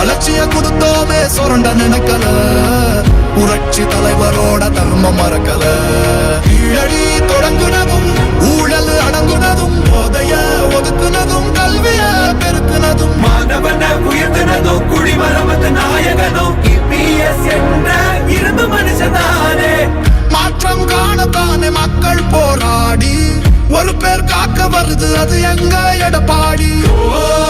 வளர்ச்சிய கொடுத்தோமே சுரண்ட நினைக்கல. புரட்சி தலைவரோட தர்மம் மறக்கல. கீழடி தொடங்குனதும் ஊழல் அடங்குனதும் போதைய ஒதுக்குனதும் கல்விய பெருக்குனதும். மாணவன உயர்த்தினதோ குடிமரமத்து நாயகனோ இபிஎஸ் என்ற இரும்பு மனுஷனானே மாற்றம் காணத்தானே மக்கள் போராடி. ஒரு பேர் காக்க வருது அது எங்க எடப்பாடி? புரட்சி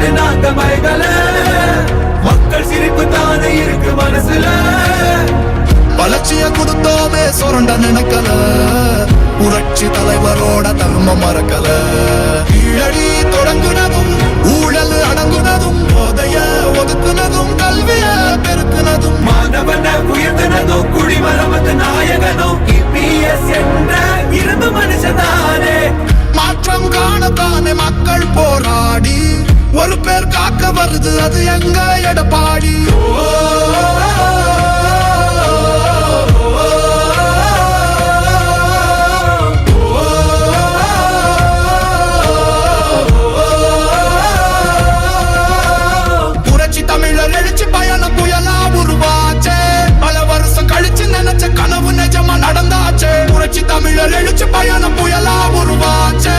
கண்டு நாங்க பயகல மக்கள் சிரிப்பு தானே இருக்கு மனசுல. வளர்ச்சிய கொடுத்தோமே சுரண்ட நினைக்கல. புரட்சி தலைவரோட தர்மம் மறக்கல. கீழடி தொடங்குனதும் ஊழல் அடங்குனதும் போதைய ஒதுக்குனதும் கல்விய பெருக்குனதும். மாணவன உயர்த்தினதோ குடிமரமத்து நாயகனோ வருது அது எங்க எடப்பாடி? புரட்சி கனவு நிஜமா நடந்தாச்சே. புரட்சி தமிழர் எழுச்சி பயணம் புயலா உருவாச்சே.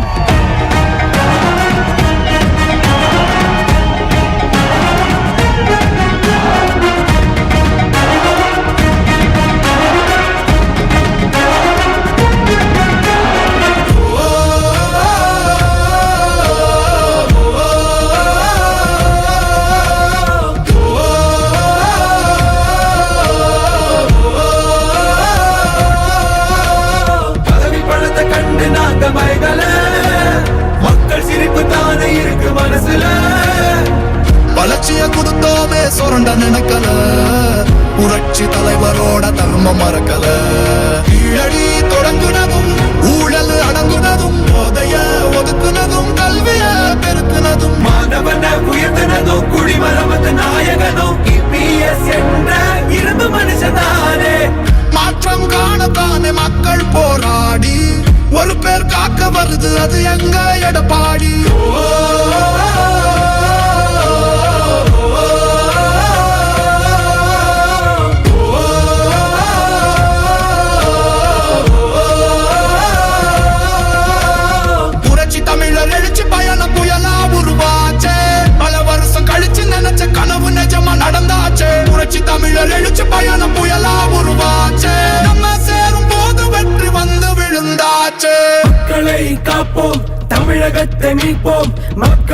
சுரண்ட நினைக்கல. புரட்சி தலைவரோட தர்மம் மறக்கல. கீழடி தொடங்குனதும் ஊழல் அடங்குனதும் போதைய ஒதுக்குனதும் கல்விய பெருக்குனதும். மாணவன உயர்த்தினதும் குடிமரமத்து நாயகனும் என்ற இரும்பு மனுஷனானே மாற்றம் காணத்தானே மக்கள் போராடி. ஒரு பேர் காக்க வருது அது எங்க எடப்பாடி? புரட்சி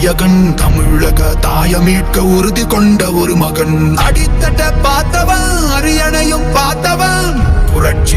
நாயகன் தமிழக தாய மீட்க உறுதி கொண்ட ஒரு மகன். அடித்தட்ட பார்த்தவன் அரியணையும் பார்த்தவன். புரட்சி